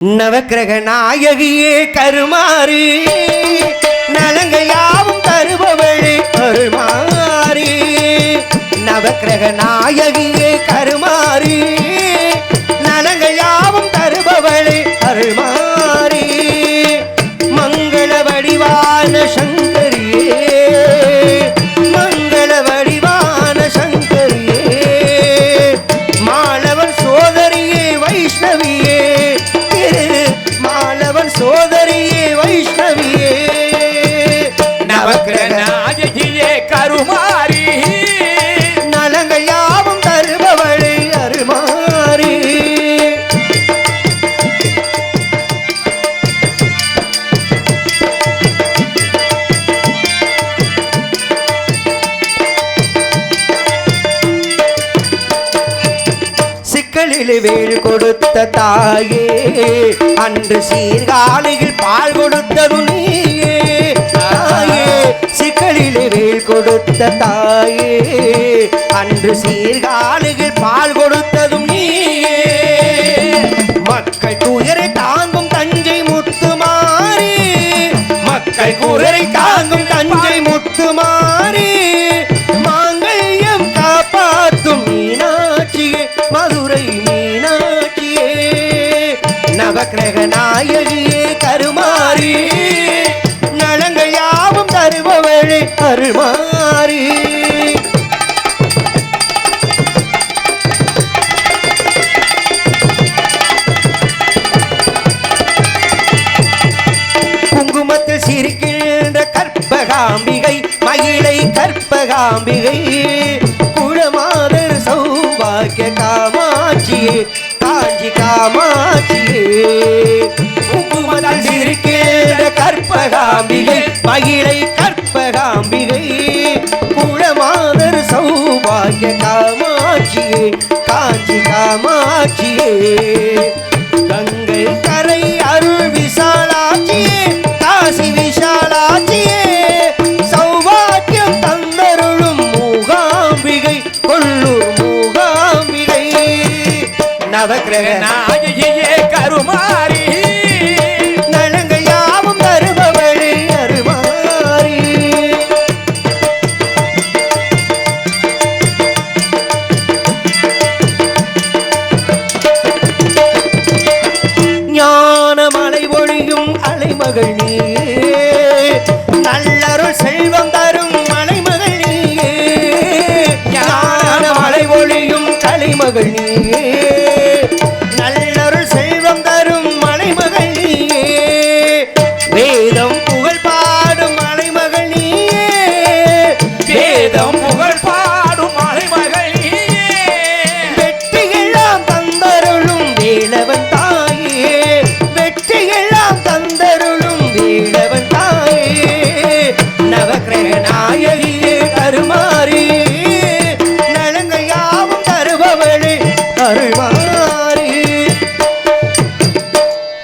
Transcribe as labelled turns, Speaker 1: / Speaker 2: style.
Speaker 1: நவக்கிரக நாயகியே கருமாறி நலங்கையாவும் தருபவழி அருள்மாறி நவக்கிரக நாயகி நவக்கிரக
Speaker 2: கருமாரி
Speaker 1: நலங்கையாவும் தருபவளே அருமாறி. சிக்கலில் வேறு கொடுத்த தாயே அன்று சீர்காழியில் பால் கொடுத்தது நீயே கொடுத்த தாயே அன்று சீர்காழியில் பால் கொடுத்ததும் நீயே. மக்கள் துயரை தாங்கும் தஞ்சை முத்துமாரி மக்கள் குரரை தாங்கும் தஞ்சை முத்துமாரி மாங்கல்யம் காப்பாத்தும் மீனாட்சியே மதுரை மீனாட்சியே. நவகிரகன் கற்பகாம்பிகை குளமாதர் சௌபாகிய காமாட்சியே காஞ்சி காமாட்சியே. குங்குமத்தில் சிரிக்கின்ற கற்பகாம்பிகை மகிழை கற்பகாம்பிகை குளமாதர் சௌபாகிய காமாட்சியே காஞ்சி காமாட்சியே. கங்கை கரை அருள் விசாலாட்சியே நவக்கிரக
Speaker 2: நாயகியே கருமாரி
Speaker 1: நலங்கள் யாவும் தருபவளே அருமாரி ஞான மலை ஒழியும் அலைமகள் நீ